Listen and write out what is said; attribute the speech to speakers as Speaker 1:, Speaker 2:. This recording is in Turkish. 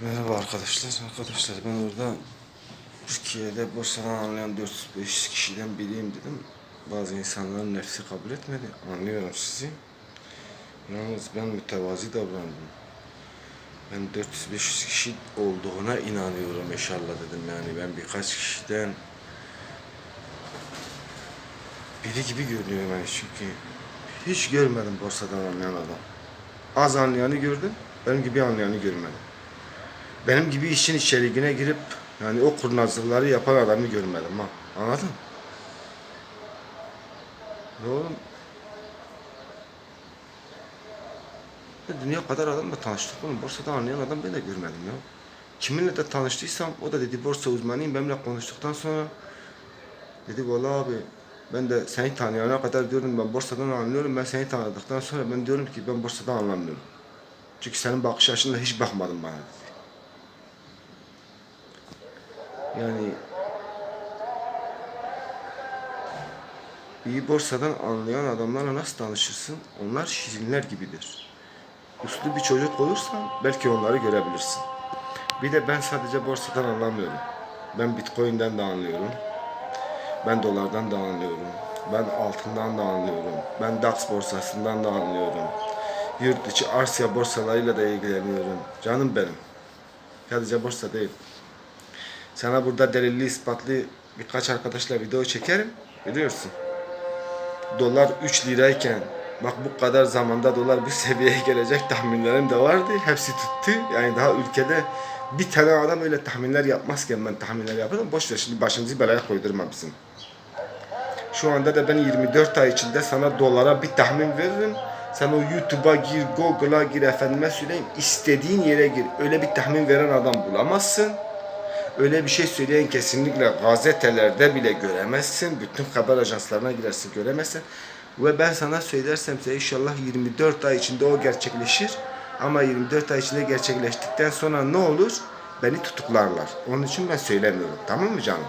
Speaker 1: Merhaba arkadaşlar. Arkadaşlar ben orada Türkiye'de borsadan anlayan 400-500 kişiden biriyim dedim. Bazı insanların nefsi kabul etmedi. Anlıyorum sizi. Yalnız ben mütevazi davrandım. Ben 400-500 kişi olduğuna inanıyorum inşallah dedim yani. Ben birkaç kişiden biri gibi görünüyorum yani çünkü hiç görmedim borsadan anlayan adam. Az anlayanı gördüm, benim gibi anlayanı görmedim. Benim gibi işin içeriğine girip yani o kurnazlıkları yapan adamı görmedim ha. Anladın? Ne oğlum? Ya dünya kadar adamla tanıştık oğlum. Borsada anlayan adam ben de görmedim ya. Kiminle de tanıştıysam o da dedi borsa uzmanıyım. Benimle konuştuktan sonra dedi valla abi ben de seni tanıyana kadar diyorum ben borsadan anlıyorum. Ben seni tanıdıktan sonra ben diyorum ki ben borsadan anlamıyorum. Çünkü senin bakış açınla hiç bakmadın bana dedi. Yani iyi borsadan anlayan adamlarla nasıl tanışırsın? Onlar şirinler gibidir. Uslu bir çocuk olursan belki onları görebilirsin. Bir de ben sadece borsadan anlamıyorum. Ben Bitcoin'den de anlıyorum. Ben dolardan da anlıyorum. Ben altından da anlıyorum. Ben DAX borsasından da anlıyorum. Yurt içi Asya borsalarıyla da ilgileniyorum. Canım benim. Sadece borsa değil. Sana burada delilli ispatlı birkaç arkadaşla video çekerim. Biliyorsun. Dolar 3 lirayken bak bu kadar zamanda dolar bu seviyeye gelecek tahminlerim de vardı. Hepsi tuttu. Yani daha ülkede bir tane adam öyle tahminler yapmazken ben tahminler yaparım. Boş ver şimdi başımızı belaya koydurma bizim. Şu anda da ben 24 ay içinde sana dolara bir tahmin veririm. Sen o YouTube'a gir, Google'a gir efendime söyleyeyim. istediğin yere gir. Öyle bir tahmin veren adam bulamazsın. Öyle bir şey söyleyen kesinlikle gazetelerde bile göremezsin. Bütün haber ajanslarına girersin göremezsin. Ve ben sana söylersem size inşallah 24 ay içinde o gerçekleşir. Ama 24 ay içinde gerçekleştikten sonra ne olur? Beni tutuklarlar. Onun için ben söylemiyorum. Tamam mı canım?